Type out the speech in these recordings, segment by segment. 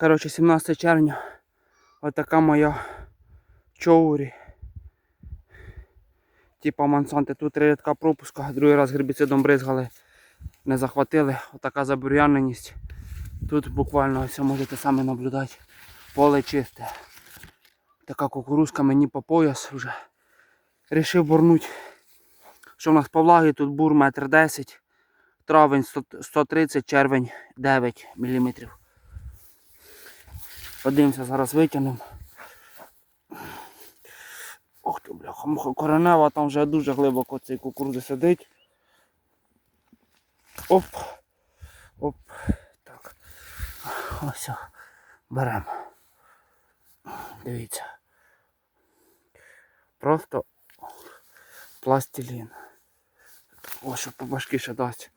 Коротше, 17 червня. Отака моя чоурі. Типа мансанти. Тут три рядка пропуска, другий раз гербіцидом бризгали, не захватили. Отака забур'яненість. Тут буквально ось можете самі наблюдати. Поле чисте. Така кукурузка мені по пояс вже. Рішив бурнуть. Що в нас по влагі тут бур метр 10, травень 130, червень 9 мм. Подивимося, зараз витягнемо. Ох ти, бляха, муха коренева, там вже дуже глибоко цей кукурузи сидить. Оп. Оп. Так. Ось. Беремо. Дивіться. Просто пластилін. О, що по башки ще дасть.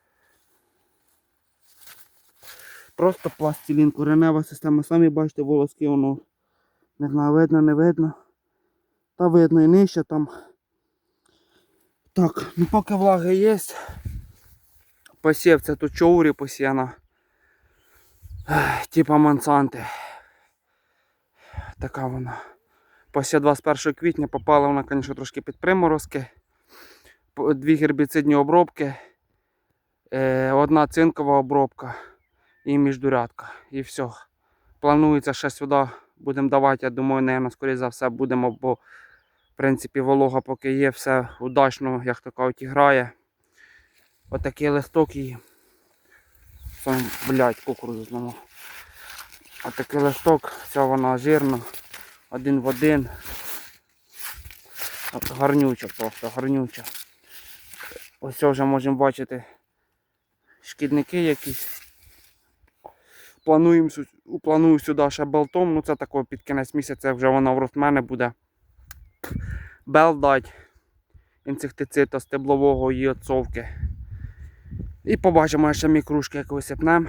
Просто пластилін, коренева система. Самі бачите, волоски воно. Не знаю, видно, не видно. Та видно і нижче там. Так, ну поки влаги є. Посів це тут чоурі посіяна. Типа мансанти. Така вона. Посів 21 квітня попала вона, звісно, трошки під приморозки. Дві гербіцидні обробки. Е, Одна цинкова обробка і міждурядка. І все. Планується ще сюди будемо давати, я думаю, наверное, скоріше за все будемо, бо в принципі волога поки є, все удачно, як то кажуть, грає. Отакий листок і. Сам, блядь, кукурудзу зламав. Отакий листок, вся вона жирна, один в один. Гарнюча просто, гарнюча. Ось вже можемо бачити шкідники якісь. Плануємо, планую сюди ще белтом, ну це такого під кінець місяця вже вона в ростмене буде. Бел дать інсектицида стеблового і отцовки. І побачимо ще мікрушки, як висипнемо.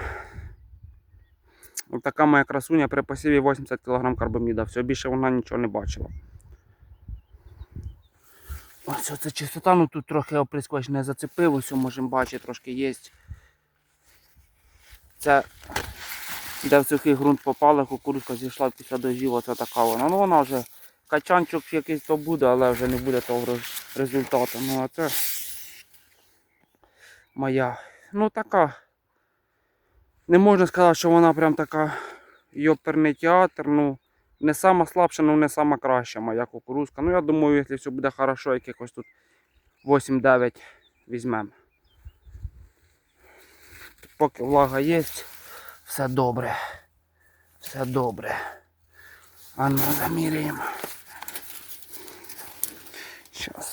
Ось така моя красуня при посіві 80 кг карбаміда. Все більше вона нічого не бачила. Ось оце чистота, ну тут трохи оприскувач не зацепив, ось можемо бачити, трошки є. Це де в сухий ґрунт попала, кукурудзка зійшла після дождів, оце така вона. Ну вона вже качанчик якийсь то буде, але вже не буде того результату. Ну а це моя. Ну така. Не можна сказати, що вона прям така йоперний театр. Ну, не сама слабша, ну не сама краща моя кукурузка. Ну я думаю, якщо все буде хорошо, якихось тут 8-9 візьмемо. Поки влага є, все добре. Все добре. А ну заміряємо. Зараз.